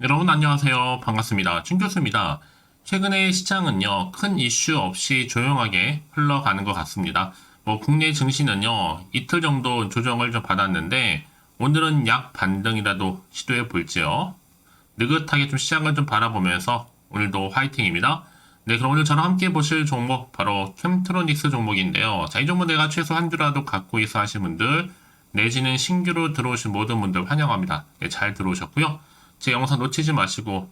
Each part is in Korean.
여러분 안녕하세요. 반갑습니다. 춘 교수입니다. 최근에 시장은요, 큰 이슈 없이 조용하게 흘러가는 것 같습니다. 뭐, 국내 증시는요, 이틀 정도 조정을 좀 받았는데, 오늘은 약 반등이라도 시도해 볼지요. 느긋하게 좀 시장을 좀 바라보면서, 오늘도 화이팅입니다. 네, 그럼 오늘 저랑 함께 보실 종목, 바로 캠트로닉스 종목인데요. 자, 이 종목 내가 최소 한 주라도 갖고 있어 하신 분들, 내지는 신규로 들어오신 모든 분들 환영합니다. 네, 잘 들어오셨고요. 제 영상 놓치지 마시고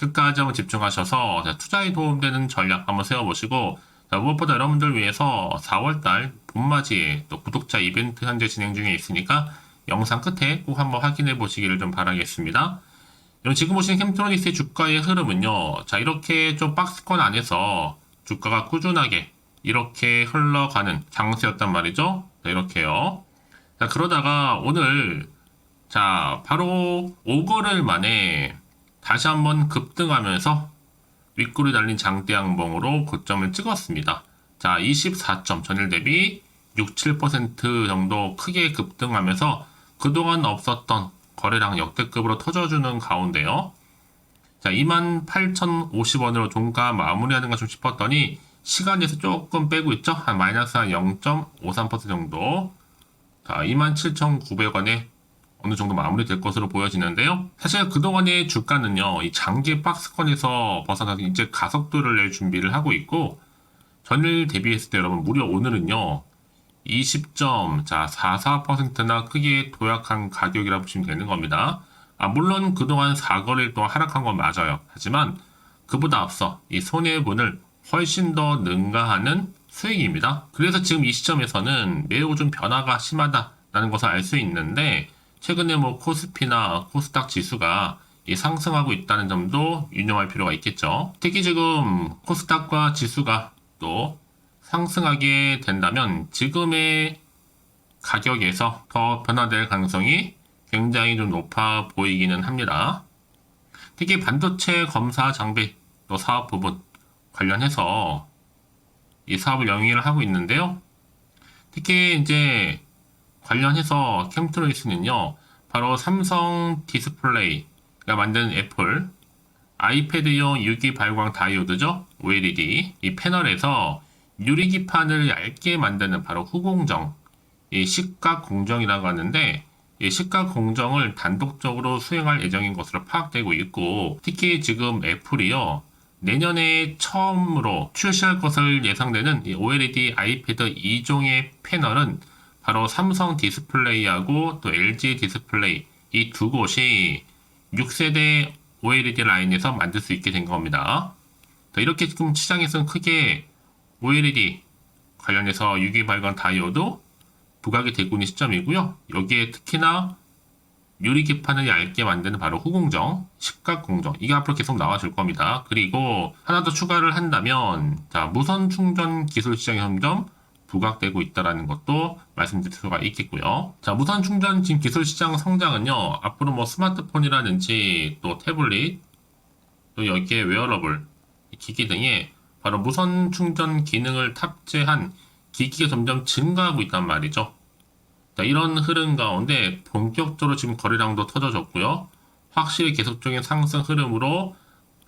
끝까지 한번 집중하셔서 자, 투자에 도움되는 전략 한번 세워보시고 자, 무엇보다 여러분들 위해서 4월달 봄맞이에 또 구독자 이벤트 현재 진행 중에 있으니까 영상 끝에 꼭 한번 확인해 보시기를 좀 바라겠습니다. 여러분 지금 보시는 캠트로닉스의 주가의 흐름은요. 자 이렇게 좀 박스권 안에서 주가가 꾸준하게 이렇게 흘러가는 장세였단 말이죠. 자, 이렇게요. 자 그러다가 오늘 자, 바로 5거래일 만에 다시 한번 급등하면서 윗골이 달린 장대 양봉으로 고점을 찍었습니다. 자, 24점 전일 대비 6, 7% 정도 크게 급등하면서 그동안 없었던 거래량 역대급으로 터져주는 가운데요. 자, 28,050원으로 종가 마무리하는가 좀 싶었더니 시간에서 조금 빼고 있죠? 한 마이너스 한 0.53% 정도. 자, 27,900원에 어느 정도 마무리될 것으로 보여지는데요. 사실 그동안의 주가는요, 이 장기 박스권에서 벗어나서 이제 가속도를 낼 준비를 하고 있고, 전일 대비했을 때 여러분, 무려 오늘은요, 20점, 자, 44%나 크게 도약한 가격이라 보시면 되는 겁니다. 아, 물론 그동안 4거래일 동안 하락한 건 맞아요. 하지만 그보다 앞서 이 손해분을 훨씬 더 능가하는 수익입니다. 그래서 지금 이 시점에서는 매우 좀 변화가 심하다라는 것을 알 수 있는데, 최근에 뭐 코스피나 코스닥 지수가 이 상승하고 있다는 점도 유념할 필요가 있겠죠. 특히 지금 코스닥과 지수가 또 상승하게 된다면 지금의 가격에서 더 변화될 가능성이 굉장히 좀 높아 보이기는 합니다. 특히 반도체 검사 장비 또 사업 부분 관련해서 이 사업을 영위를 하고 있는데요. 특히 이제 관련해서 캠트로이스는요, 바로 삼성 디스플레이가 만든 애플 아이패드용 유기 발광 다이오드죠, OLED 이 패널에서 유리기판을 얇게 만드는 바로 후공정, 이 시각 공정이라고 하는데 이 시각 공정을 단독적으로 수행할 예정인 것으로 파악되고 있고 특히 지금 애플이요 내년에 처음으로 출시할 것을 예상되는 이 OLED 아이패드 2종의 패널은 바로 삼성 디스플레이하고 또 LG 디스플레이 이 두 곳이 6세대 OLED 라인에서 만들 수 있게 된 겁니다. 자, 이렇게 지금 시장에서는 크게 OLED 관련해서 유기 발광 다이오드 부각이 되고 있는 시점이고요. 여기에 특히나 유리 기판을 얇게 만드는 바로 후공정, 식각 공정 이게 앞으로 계속 나와줄 겁니다. 그리고 하나 더 추가를 한다면 자 무선 충전 기술 시장이 점점 부각되고 있다라는 것도 말씀드릴 수가 있겠고요. 자, 무선 충전 지금 기술 시장 성장은요, 앞으로 뭐 스마트폰이라든지 또 태블릿, 또 여기에 웨어러블, 기기 등에 바로 무선 충전 기능을 탑재한 기기가 점점 증가하고 있단 말이죠. 자, 이런 흐름 가운데 본격적으로 지금 거래량도 터져졌고요. 확실히 계속적인 상승 흐름으로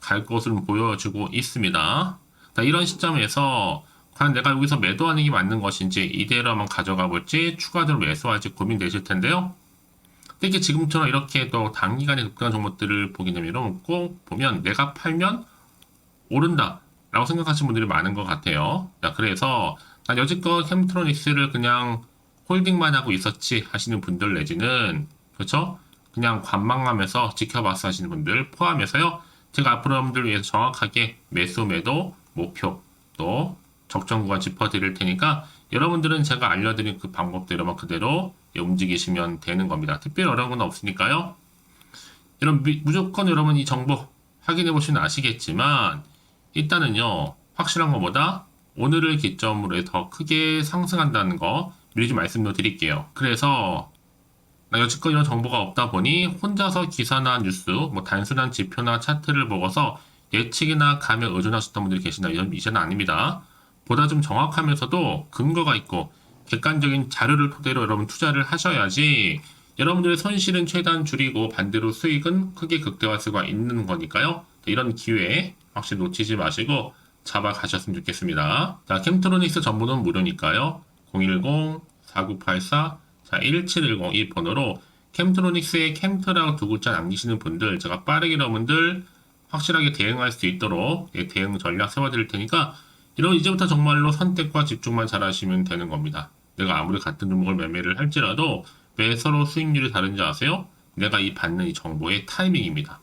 갈 것으로 보여지고 있습니다. 자, 이런 시점에서 과연 내가 여기서 매도하는 게 맞는 것인지 이대로 한번 가져가 볼지 추가적으로 매수할지 고민되실 텐데요. 특히 지금처럼 이렇게 또 단기간에 급등한 종목들을 보게 되면 꼭 보면 내가 팔면 오른다 라고 생각하시는 분들이 많은 것 같아요. 자, 그래서 난 여지껏 캠트로닉스를 그냥 홀딩만 하고 있었지 하시는 분들 내지는 그렇죠? 그냥 관망하면서 지켜봤어 하시는 분들 포함해서요. 제가 앞으로 여러분들 위해서 정확하게 매수 매도 목표 또 적정 구간 짚어드릴 테니까 여러분들은 제가 알려드린 그 방법대로만 그대로 예, 움직이시면 되는 겁니다. 특별히 어려운 건 없으니까요. 여러분 무조건 여러분 이 정보 확인해 보시면 아시겠지만 일단은요 확실한 것보다 오늘을 기점으로 더 크게 상승한다는 거 미리 좀 말씀을 드릴게요. 그래서 나 여지껏 이런 정보가 없다 보니 혼자서 기사나 뉴스, 뭐 단순한 지표나 차트를 보고서 예측이나 감에 의존하셨던 분들이 계시나 이제는 아닙니다. 보다 좀 정확하면서도 근거가 있고 객관적인 자료를 토대로 여러분 투자를 하셔야지 여러분들의 손실은 최대한 줄이고 반대로 수익은 크게 극대화할 수가 있는 거니까요. 이런 기회 확실히 놓치지 마시고 잡아가셨으면 좋겠습니다. 자, 캠트로닉스 전부는 무료니까요. 010-4984 자, 1710 이 번호로 캠트로닉스에 캠트라고 두 글자 남기시는 분들 제가 빠르게 여러분들 확실하게 대응할 수 있도록 예, 대응 전략 세워드릴 테니까 이런 이제부터 정말로 선택과 집중만 잘하시면 되는 겁니다. 내가 아무리 같은 종목을 매매를 할지라도 왜 서로 수익률이 다른지 아세요? 내가 이 받는 이 정보의 타이밍입니다.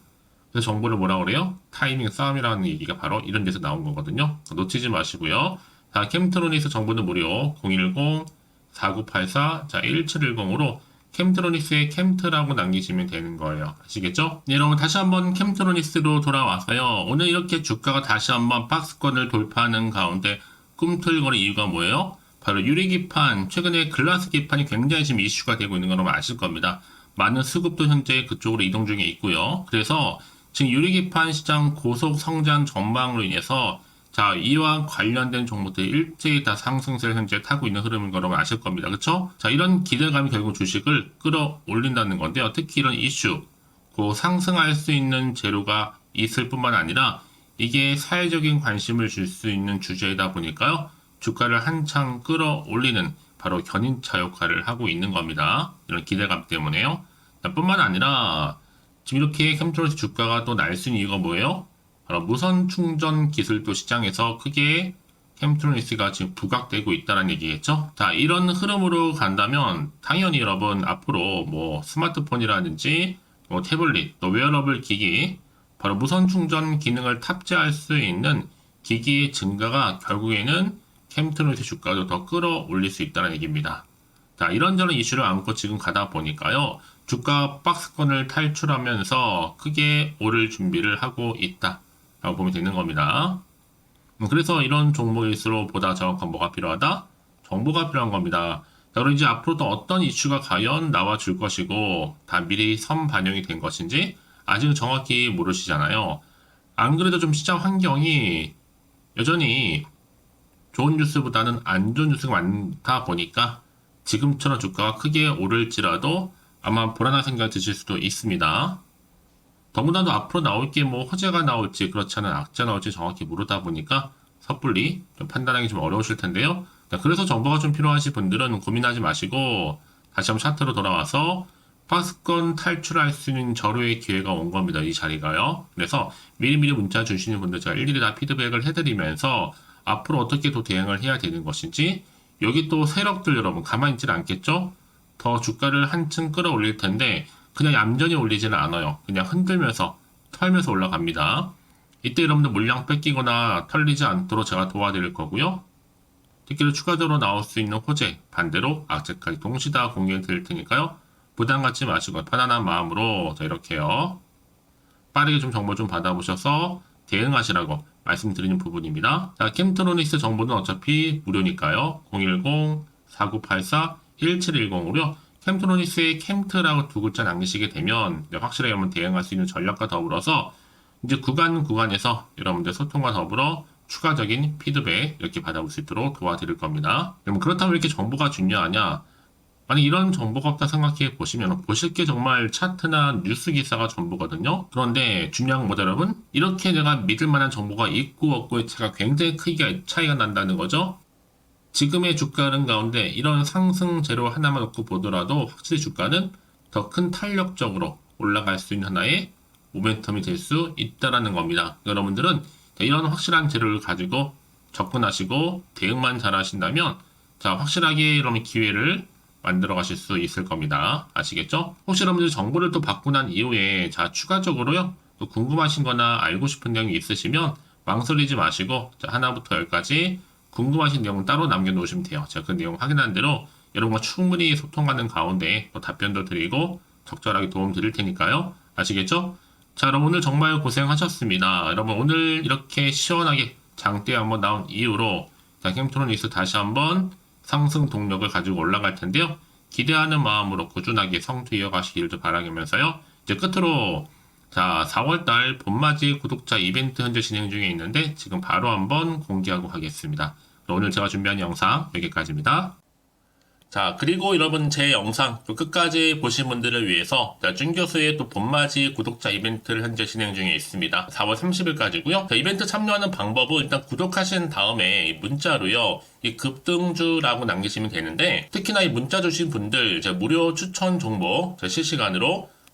그래서 정보를 뭐라 그래요? 타이밍 싸움이라는 얘기가 바로 이런 데서 나온 거거든요. 놓치지 마시고요. 자, 캠트로닉스 정보는 무료 010 4984 자, 1710으로 캠트로닉스에 캠트라고 남기시면 되는 거예요. 아시겠죠? 네, 여러분 다시 한번 캠트로닉스로 돌아와서요. 오늘 이렇게 주가가 다시 한번 박스권을 돌파하는 가운데 꿈틀거릴 이유가 뭐예요? 바로 유리기판, 최근에 글라스 기판이 굉장히 지금 이슈가 되고 있는 걸 여러분 아실 겁니다. 많은 수급도 현재 그쪽으로 이동 중에 있고요. 그래서 지금 유리기판 시장 고속 성장 전망으로 인해서 자, 이와 관련된 종목들이 일제히 다 상승세를 현재 타고 있는 흐름인 거 여러분 아실 겁니다. 그쵸? 자, 이런 기대감이 결국 주식을 끌어올린다는 건데요. 특히 이런 이슈, 그 상승할 수 있는 재료가 있을 뿐만 아니라 이게 사회적인 관심을 줄 수 있는 주제이다 보니까요. 주가를 한창 끌어올리는 바로 견인차 역할을 하고 있는 겁니다. 이런 기대감 때문에요. 자, 뿐만 아니라 지금 이렇게 캠트로스 주가가 또 날 수 있는 이유가 뭐예요? 바로 무선 충전 기술도 시장에서 크게 캠트로니스가 지금 부각되고 있다는 얘기겠죠? 자, 이런 흐름으로 간다면 당연히 여러분 앞으로 뭐 스마트폰이라든지 뭐 태블릿, 또 웨어러블 기기, 바로 무선 충전 기능을 탑재할 수 있는 기기의 증가가 결국에는 캠트로니스 주가도 더 끌어올릴 수 있다는 얘기입니다. 자, 이런저런 이슈를 안고 지금 가다 보니까요. 주가 박스권을 탈출하면서 크게 오를 준비를 하고 있다. 라고 보면 되는 겁니다. 음, 그래서 이런 종목일수록 보다 정확한 뭐가 필요하다? 정보가 필요한 겁니다. 자, 그럼 이제 앞으로 또 어떤 이슈가 과연 나와 줄 것이고, 다 미리 선 반영이 된 것인지, 아직은 정확히 모르시잖아요. 안 그래도 좀 시장 환경이 여전히 좋은 뉴스보다는 안 좋은 뉴스가 많다 보니까 지금처럼 주가가 크게 오를지라도 아마 불안한 생각이 드실 수도 있습니다. 더구나도 앞으로 나올 게 뭐 허재가 나올지 그렇지 않은 악재 나올지 정확히 모르다 보니까 섣불리 좀 판단하기 좀 어려우실 텐데요. 자, 그래서 정보가 좀 필요하신 분들은 고민하지 마시고 다시 한번 차트로 돌아와서 파스권 탈출할 수 있는 절호의 기회가 온 겁니다. 이 자리가요. 그래서 미리미리 문자 주시는 분들 제가 일일이 다 피드백을 해드리면서 앞으로 어떻게 또 대응을 해야 되는 것인지 여기 또 세력들 여러분 가만히 있질 않겠죠? 더 주가를 한층 끌어올릴 텐데 그냥 얌전히 올리지는 않아요. 그냥 흔들면서 털면서 올라갑니다. 이때 여러분들 물량 뺏기거나 털리지 않도록 제가 도와드릴 거고요. 특히로 추가적으로 나올 수 있는 호재, 반대로 악재까지 동시 다 공유해 드릴 테니까요. 부담 갖지 마시고 편안한 마음으로 자 이렇게요. 빠르게 좀 정보 좀 받아보셔서 대응하시라고 말씀드리는 부분입니다. 자, 캠트로닉스 정보는 어차피 무료니까요. 010-4984-1710으로요. 캠트로닉스의 캠트라고 두 글자 남기시게 되면 확실하게 여러분 대응할 수 있는 전략과 더불어서 이제 구간 구간에서 여러분들 소통과 더불어 추가적인 피드백 이렇게 받아볼 수 있도록 도와드릴 겁니다. 여러분 그렇다면 왜 이렇게 정보가 중요하냐? 아니 이런 정보가 없다 생각해 보시면 보실 게 정말 차트나 뉴스 기사가 전부거든요. 그런데 중요한 건 뭐죠 여러분? 이렇게 내가 믿을 만한 정보가 있고 없고의 차가 굉장히 크게 차이가 난다는 거죠. 지금의 주가 흐름 가운데 이런 상승 재료 하나만 놓고 보더라도 확실히 주가는 더 큰 탄력적으로 올라갈 수 있는 하나의 모멘텀이 될 수 있다라는 겁니다. 여러분들은 이런 확실한 재료를 가지고 접근하시고 대응만 잘 하신다면 자 확실하게 이런 기회를 만들어 가실 수 있을 겁니다. 아시겠죠? 혹시 여러분들 정보를 또 받고 난 이후에 자 추가적으로요 또 궁금하신 거나 알고 싶은 내용이 있으시면 망설이지 마시고 자 하나부터 열까지 궁금하신 내용 따로 남겨놓으시면 돼요. 제가 그 내용 확인한 대로 여러분과 충분히 소통하는 가운데 또 답변도 드리고 적절하게 도움 드릴 테니까요. 아시겠죠? 자, 여러분 오늘 정말 고생하셨습니다. 여러분 오늘 이렇게 시원하게 장대 한번 나온 이후로 자, 캠트로닉스 다시 한번 상승 동력을 가지고 올라갈 텐데요. 기대하는 마음으로 꾸준하게 성투 이어가시기를 바라면서요. 이제 끝으로 자, 4월달 봄맞이 구독자 이벤트 현재 진행 중에 있는데 지금 바로 한번 공개하고 가겠습니다. 오늘 제가 준비한 영상 여기까지입니다. 자, 그리고 여러분 제 영상 또 끝까지 보신 분들을 위해서 자, 준 교수의 또 봄맞이 구독자 이벤트를 현재 진행 중에 있습니다. 4월 30일까지고요. 자, 이벤트 참여하는 방법은 일단 구독하신 다음에 이 문자로요. 이 급등주라고 남기시면 되는데 특히나 이 문자 주신 분들 제 무료 추천 정보 제 실시간으로